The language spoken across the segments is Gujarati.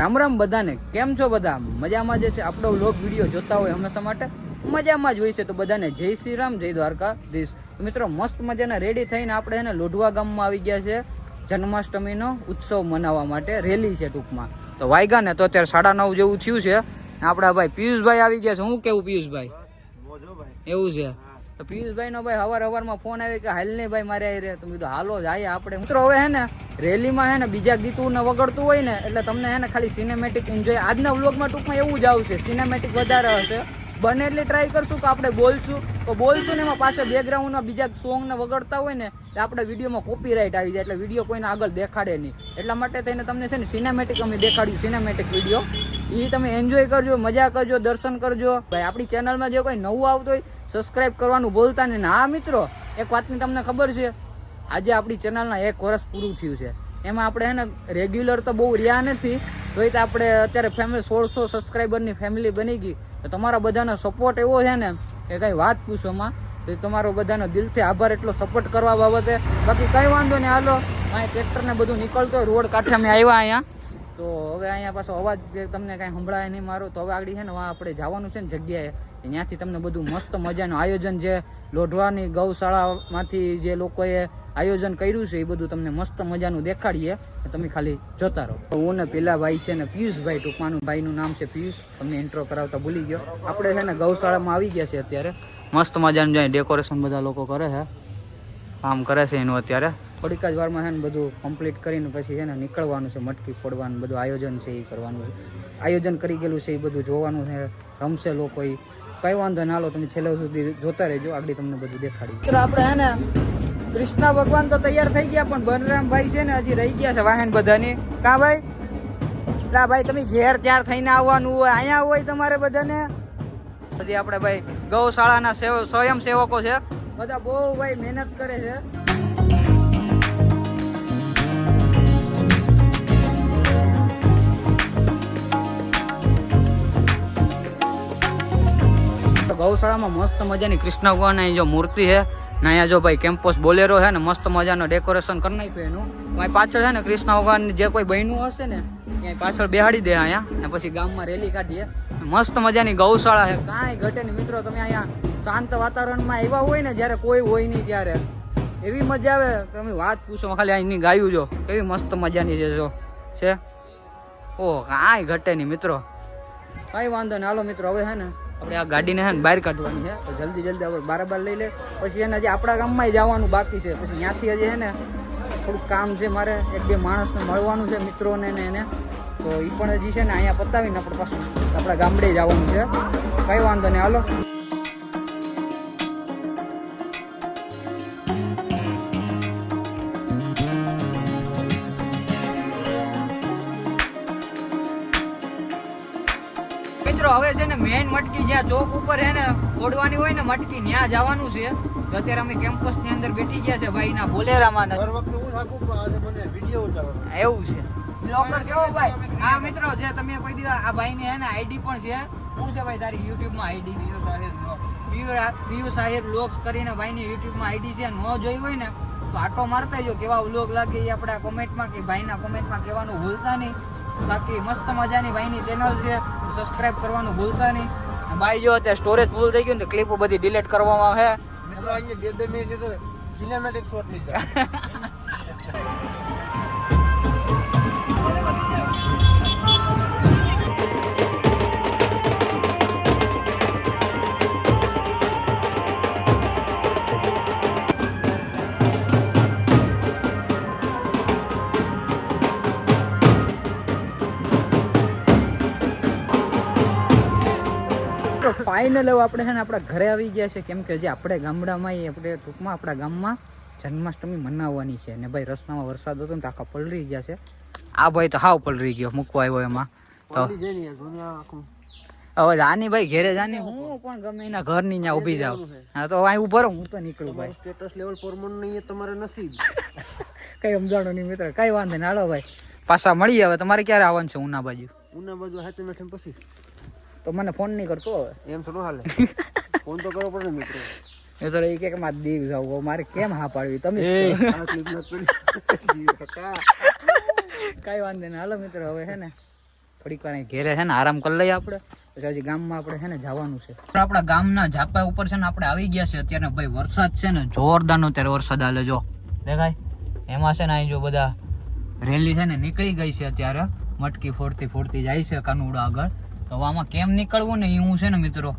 રામ રામ બધાને. કેમ છો બધા? મજામાં જે છે આપણો વ્લોગ વીડિયો જોતા હોય હંમેશા માટે મજામાં જ હોય છે. તો બધાને જય શ્રી રામ જય દ્વારકાધીશ. તો મિત્રો મસ્ત મજાના રેડી થઈને આપણે એને લોઢવા ગામમાં આવી ગયા છે. જન્માષ્ટમીનો ઉત્સવ મનાવવા માટે રેલી છે ટૂંકમાં. તો વાયગા ને તો અત્યારે સાડા નવ જેવું થયું છે. આપણા ભાઈ પિયુષભાઈ આવી ગયા છે. હું કેવું પિયુષભાઈ? એવું છે. તો પિયુષભાઈ નો ભાઈ હવાર હવારમાં ફોન આવ્યો કે હાલ નહીં ભાઈ મારે આવી રહ્યા તો કીધું, હાલો જ આવીએ આપણે મિત્રો હવે હે ને, રેલીમાં હે ને, બીજા ગીતું ને વગડતું હોય ને, એટલે તમને હે ને ખાલી સિનેમેટિક એન્જોય આજના વ્લોગમાં ટૂંકમાં એવું જ આવશે સિનેમેટિક વધારે હશે. બને એટલી ટ્રાય કરશું કે આપણે બોલશું. તો બોલશું ને એમાં પાછળ બેકગ્રાઉન્ડમાં બીજા સોંગ ને વગડતા હોય ને, તો આપણે વિડીયોમાં કોપીરાઇટ આવી જાય, એટલે વીડિયો કોઈને આગળ દેખાડે નહીં. એટલા માટે થઈને તમને છે ને સિનેમેટિક અમે દેખાડ્યું સિનેમેટિક વીડિયો એ તમે એન્જોય કરજો, મજા કરજો, દર્શન કરજો. ભાઈ, આપણી ચેનલમાં જે કોઈ નવું આવતું હોય સબસ્ક્રાઇબ કરવાનું બોલતા નહીં. ને હા, મિત્રો, એક વાતની તમને ખબર છે? આજે આપણી ચેનલના એક વર્ષ પૂરું થયું છે. એમાં આપણે હે ને રેગ્યુલર તો બહુ રહ્યા નથી. તોય તો આપણે અત્યારે ફેમિલી સોળસો સબસ્ક્રાઈબરની ફેમિલી બની ગઈ. તો તમારા બધાનો સપોર્ટ એવો છે ને કે કંઈ વાત પૂછોમાં તો તમારો બધાનો દિલથી આભાર એટલો સપોર્ટ કરવા બાબતે. બાકી કંઈ વાંધો નહીં, હાલો. અહીંયા ટ્રેક્ટરને બધું નીકળતો રોડ કાંઠે અમે આવ્યા અહીંયા. તો હવે અહીંયા પાછો અવાજ તમને કાંઈ સંભળાય નહીં મારો, તો હવે આગળ છે ને આપણે જવાનું છે ને જગ્યાએ. ત્યાંથી તમને બધું મસ્ત મજાનું આયોજન જે લોઢવાની ગૌશાળામાંથી જે લોકોએ આયોજન કર્યું છે, એ બધું તમને મસ્ત મજાનું દેખાડીએ તમે ખાલી જોતા રહો. હું ને પેલા ભાઈ છે ને પિયુષભાઈ ટૂંકમાનું, ભાઈનું નામ છે પિયુષ, તમને ઇન્ટ્રો કરાવતા ભૂલી ગયો. આપણે છે ને ગૌશાળામાં આવી ગયા છે અત્યારે. મસ્ત મજાનું જાય ડેકોરેશન બધા લોકો કરે છે કામ કરે છે એનું અત્યારે. થોડીક જ વારમાં છે ને બધું કમ્પ્લીટ કરીને પછી છે ને નીકળવાનું છે, મટકી ફોડવાનું, બધું આયોજન છે એ કરવાનું આયોજન કરી ગયેલું છે એ બધું જોવાનું છે. રમશે લોકો એ કઈ વાંધો ના લો, તમે છેલ્લે સુધી જોતા રહેજો, આગળ તમને બધું દેખાડી. મિત્રો, આપણે હે ને, કૃષ્ણ ભગવાન તો તૈયાર થઈ ગયા, પણ બલરામભાઈ છે ને હજી રહી ગયા છે વાહન બધાની. કા ભાઈ? લા ભાઈ, તમે ઘેર ત્યાર થઈને આવવાનું હોય, અહીંયા હોય તમારે બધાને? બધી આપણે ભાઈ ગૌશાળાના સેવ, સ્વયંસેવકો છે. બધા બહુ ભાઈ મહેનત કરે છે. તો ગૌશાળામાં મસ્ત મજાની કૃષ્ણ ભગવાનની જો મૂર્તિ છે ને અહીંયા જો ભાઈ કેમ્પસ બોલેરો છે ને મસ્ત મજાનો ડેકોરેશન કરી નાખ્યું એનું. અહીં પાછળ છે ને કૃષ્ણ ભગવાન જે કોઈ બહેનું હશે ને ત્યાં પાછળ બેહાડી દે અહીંયા ને પછી ગામમાં રેલી કાઢીએ. મસ્ત મજાની ગૌશાળા છે. કાંઈ ઘટે નહીં. મિત્રો, તમે અહીંયા શાંત વાતાવરણમાં આવ્યા હોય ને જ્યારે કોઈ હોય નહીં ત્યારે. એવી મજા આવે. તમે વાત પૂછો ખાલી અહીંની ગાયું જો. કેવી મસ્ત મજાની છે જો. છે? ઓહ, કાંઈ ઘટે નહીં, મિત્રો. કાંઈ વાંધો નહીં. હાલો મિત્રો, હવે હે ને આપણે આ ગાડીને છે ને બહાર કાઢવાની છે તો જલ્દી જલ્દી આપણે બારાબાર લઈ લે. પછી એને હજી આપણા ગામમાં જવાનું બાકી છે. પછી ત્યાંથી હજી છે ને થોડુંક કામ છે મારે. એક બે માણસને મળવાનું છે, મિત્રોને ને એને. તો એ પણ હજી છે ને અહીંયા પતાવીને આપણે પાછું આપણા ગામડે જવાનું છે. કંઈ વાંધો નહીં. હાલો. મિત્રો હવે છે ને મેઇન મટકી જ્યાં ચોક ઉપર છે ને ઓડવાની હોય ને મટકી ત્યાં જવાનું છે. તો અત્યારે અમે કેમ્પસની અંદર બેઠી ગયા છે ભાઈ ના બોલેરામાં ને દર વખતે હું થાકું પણ આજે મને વિડિયો ઉતારવાનો. એવું છે. લોકર કેવો ભાઈ. હા મિત્રો જે તમે કોઈ દિવસ આ ભાઈ ની હે ને આઈડી પણ છે. શું છે ભાઈ તારી યુટ્યુબમાં આઈડી પિયુષ આહિર લોક્સ કરીને ભાઈ ની યુટ્યુબમાં આઈડી છે ન જોઈ હોય ને તો આટો મારતા જો કેવા વ્લોગ લાગે એ આપણે કોમેન્ટમાં કે ભાઈના કોમેન્ટમાં કહેવાનું ભૂલતા નહીં. બાકી મસ્ત મજાની ભાઈની ચેનલ છે. સબસ્ક્રાઇબ કરવાનું ભૂલતા નહીં. ભાઈ જો અત્યારે સ્ટોરેજ ફૂલ થઈ ગયું ને ક્લિપો બધી ડિલીટ કરવામાં આવે. મિત્રો અહીંયા બે બે મિનિટ સિનેમેટિક શોટ લીધા ફાઇનલ એવું આપણે છે ને આપણા ઘરે આવી ગયા છે. કેમ કે જે આપણે ગામડામાં આપણે ટૂંકમાં આપણા ગામમાં જન્માષ્ટમી મનાવવાની છે. ને ભાઈ રસ્તામાં વરસાદ હતો ને તો આખા પલળી ગયા છે. આ ભાઈ તો હાવ પલળી ગયો મૂકવા આવ્યો એમાં. તો ને હવે જાની ભાઈ ઘેરે જાની હું પણ ગમે એના ઘરની ત્યાં ઊભી જાવ હા તો અહીં ઊભો રહો હું તો નીકળું ભાઈ. સ્ટેટસ લેવલ પરમન નહીં તમારે નસીબ. કઈ સમજાણો નહીં મિત્ર કઈ વાંધો નહીં. હાલો ભાઈ પાછા મળીએ હવે. તમારે ક્યારે આવવાનું છે ઉના બાજુ? ઉના બાજુ હાથે મેઠે પછી. તો મને ફોન નહીં કરતો હવે. એમ થોડું હાલે. ફોન તો કરવો પડે મિત્રો. એ તો એ કે મારે દીવ જાવ મારે કેમ હા પાડવી? તમે. કઈ વાંધો નહીં. હાલો મિત્રો હવે છે ને થોડીક વાર ઘેરે છે ને આરામ કરી લઈએ આપણે. પછી હજી ગામમાં આપણે છે ને જવાનું છે. આપણા ગામના ઝાપા ઉપર છે ને આપણે આવી ગયા છે. અત્યારે ભાઈ વરસાદ છે ને જોરદારનો અત્યારે વરસાદ હાલે જો. દેખાય એમાં છે ને અહીં જો બધા રેલી છે ને નીકળી ગઈ છે અત્યારે. મટકી ફોડતી ફોડતી જાય છે કાનુડો આગળ. તો આમાં કેમ નીકળવું ને એ હું છે ને મિત્રો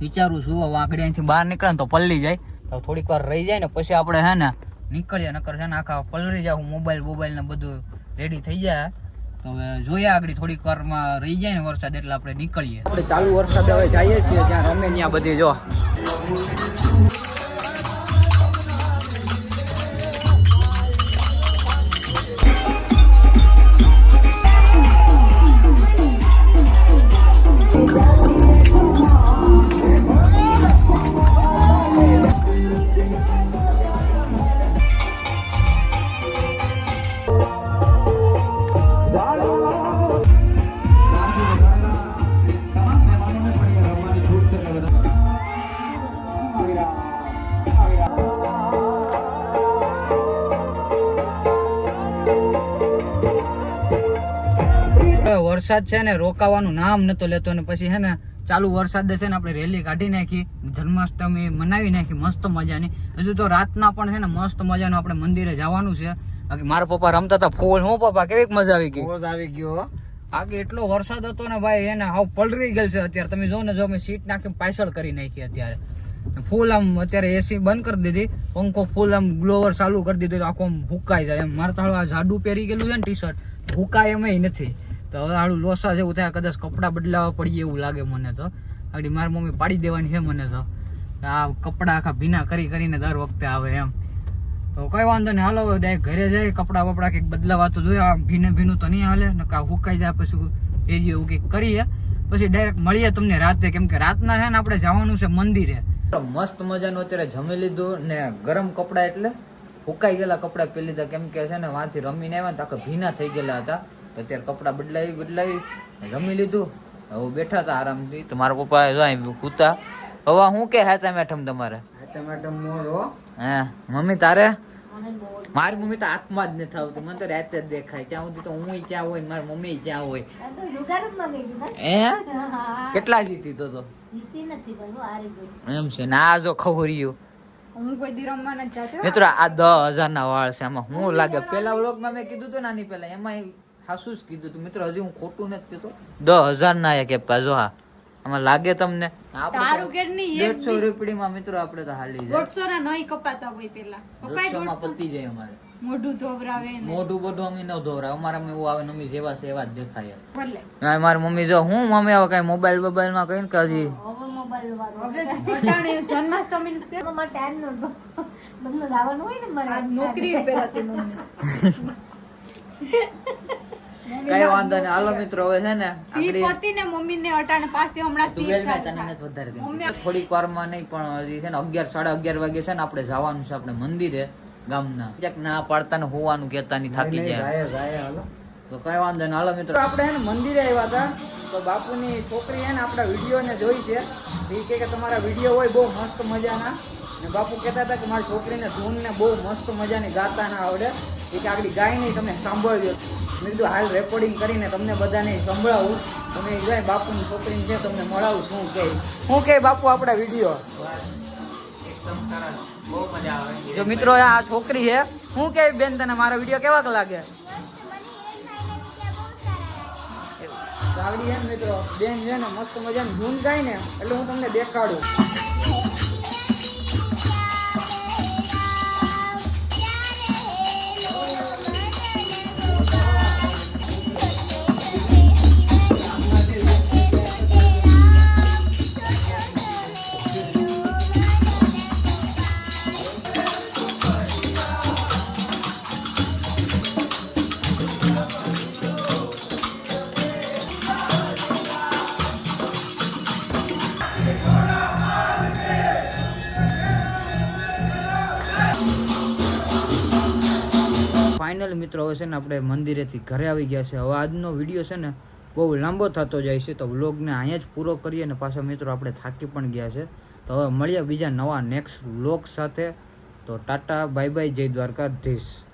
વિચારું છું. હવે આંકડી અહીંથી બહાર નીકળે ને તો પલ્લી જાય. તો થોડીક વાર રહી જાય ને પછી આપણે છે ને નીકળીએ, નકર છે ને આખા પલરી જાવ મોબાઈલ મોબાઈલ ને બધું રેડી થઈ જાય. તો હવે જોઈએ આગળ થોડીક વારમાં રહી જાય ને વરસાદ એટલે આપણે નીકળીએ. આપણે ચાલુ વરસાદ હવે જઈએ છીએ, ત્યાં રમે ત્યાં બધી જો. વરસાદ છે ને રોકાવાનું નામ નતો લેતો ને પછી છે ને ચાલુ વરસાદ છે ને આપણે રેલી કાઢી નાખી જન્માષ્ટમી મનાવી નાખી મસ્ત મજાની. હજુ તો રાતના પણ છે ને મસ્ત મજાનું આપણે મંદિરે જવાનું છે. બાકી મારા પપ્પા રમતા હતા ફૂલ. હું પપ્પા કેવી મજા આવી ગઈ? મજા આવી ગયો આગે એટલો વરસાદ હતો ને ભાઈ એને હાવ પલરી ગયેલ છે અત્યારે. તમે જો ને જો મેં સીટ નાખી પાછળ કરી નાખી અત્યારે. ફૂલ આમ અત્યારે એસી બંધ કરી દીધી. પંખો ફૂલ આમ ગ્લોવર ચાલુ કરી દીધું આખો આમ હુકાઈ જાય. એમ મારે તાળું આ જાડું પહેરી ગયેલું છે ને ટી શર્ટ હુકાય એમ નથી. તો હવે આડું લોસા જેવું થાય, કદાચ કપડાં બદલાવા પડીએ એવું લાગે મને તો. આગળ મારી મમ્મી પાડી દેવાની છે મને તો. આ કપડાં આખા ભીના કરી કરીને દર વખતે આવે એમ. તો કઈ વાંધો નહીં, હાલો ડાયરેક્ટ ઘરે જાય કપડાં બપડા કંઈક બદલાવા તો જોઈએ આ ભીને ભીનું તો નહીં હાલે ને કાં હુકાઈ જાય પછી એરિયો એવું કંઈક કરીએ. પછી ડાયરેક્ટ મળીએ તમને રાતે, કેમ કે રાતના છે ને આપણે જવાનું છે મંદિરે. મસ્ત મજાનું અત્યારે જમી લીધું ને ગરમ કપડાં એટલે હુકાઈ ગયેલા કપડાં પહેરી લીધા, કેમ કે છે ને વાંથી રમીને આવ્યા ને આખા ભીના થઈ ગયેલા હતા. તો અત્યારે કપડાં બદલાવી બદલાવી. જમી લીધું. હવે બેઠા હતા આરામથી. તો મારા પપ્પા જો હુતા હવે હું કે હાતા મેઠમ તમારે? મોરો હે. મમ્મી તારે? મારી મમ્મી તો હાથમાં જ નથી આવતી. મને તો રાતે જ દેખાય. ત્યાં સુધી તો હું ક્યાં હોય મારી મમ્મી ક્યાં હોય. હે? કેટલા જીતી તો તો? એમ છે. ને આ જો ખબર હું કોઈ દી રમવા નથી જાતી મિત્રો આ દસ હજાર ના વાળ છે. આમાં હું લાગે? પેલા વ્લોગમાં મેં કીધું હતું નાની પેલા એમાં હાસું જ કીધું તું. મિત્રો હજી હું ખોટું નથી કીધું દસ હજાર ના એક એપા જો હા. આમાં લાગે તમને? તારું એક દેડસો રૂપિયામાં મિત્રો આપણે તો હાલી જાય. દોઢસો ના નહીં કપાતા હોય પેલા. કપાય દોઢસો? માં પતી જાય અમારે. મોઢું ધોવરાવે મોઢું બધું અમે ન ધોવરાય. અમારામાં એવું આવે જેવા છે એવા જ દેખાય ભલે. મારી મમ્મી જો હું મમ્મી હવે કઈ મોબાઈલ મોબાઈલમાં કઈ કે હજી હવે અટાણે જન્માષ્ટમી નું છે આ નોકરી મમ્મી. કઈ વાંધો નહીં. હાલો મિત્રો હવે છે ને સી પતિ ને મમ્મી ને અટાણે પાસે હમણાં સી વેલ મેં તને નથી વધારે. મમ્મી થોડીક વારમાં નહીં પણ હજી છે ને અગિયાર સાડા અગિયાર વાગે છે ને આપણે જવાનું છે આપણે મંદિરે ગામના. ક્યાંક ના પાડતા ને હોવાનું કેતા ની થાકી જાય જાય જાય હાલો. તો કઈ વાંધો નહીં. હાલો મિત્રો. આપણે છે ને મંદિરે આવ્યા હતા. તો બાપુની છોકરી છે ને આપણા વીડિયો ને જોઈ છે. એ કે તમારા વીડિયો હોય બહુ મસ્ત મજાના. ને બાપુ કહેતા હતા કે મારી છોકરીને ધૂનને બહુ મસ્ત મજાની ગાતા ના આવડે. એ કે આગળ નહીં તમે સાંભળજો મેં કીધું, હાલ રેકોર્ડિંગ કરીને તમને બધાને સંભળાવું. તમે જાય બાપુની છોકરીને છે તમને મળાવું, શું કહે શું કહે બાપુ, આપણા વીડિયો જો મિત્રો, આ છોકરી છે. શું કે, બેન, તને મારો વીડિયો કેવાક લાગે? ગાવડી છે ને મિત્રો, બેન છે ને મસ્ત મજાની ધૂન ગાય ને, એટલે હું તમને દેખાડું. ફાઇનલ મિત્રો, હવે છે ને આપણે મંદિરેથી ઘરે આવી ગયા છે. હવે આજનો વીડિયો છે ને બહુ લાંબો થતો જાય છે, તો વ્લોગને અહીંયા જ પૂરો કરીએ અને પાછા મિત્રો આપણે થાકી પણ ગયા છે. તો હવે મળીએ બીજા નવા નેક્સ્ટ વ્લોગ સાથે. તો ટાટા બાય બાય જય દ્વારકાધીશ.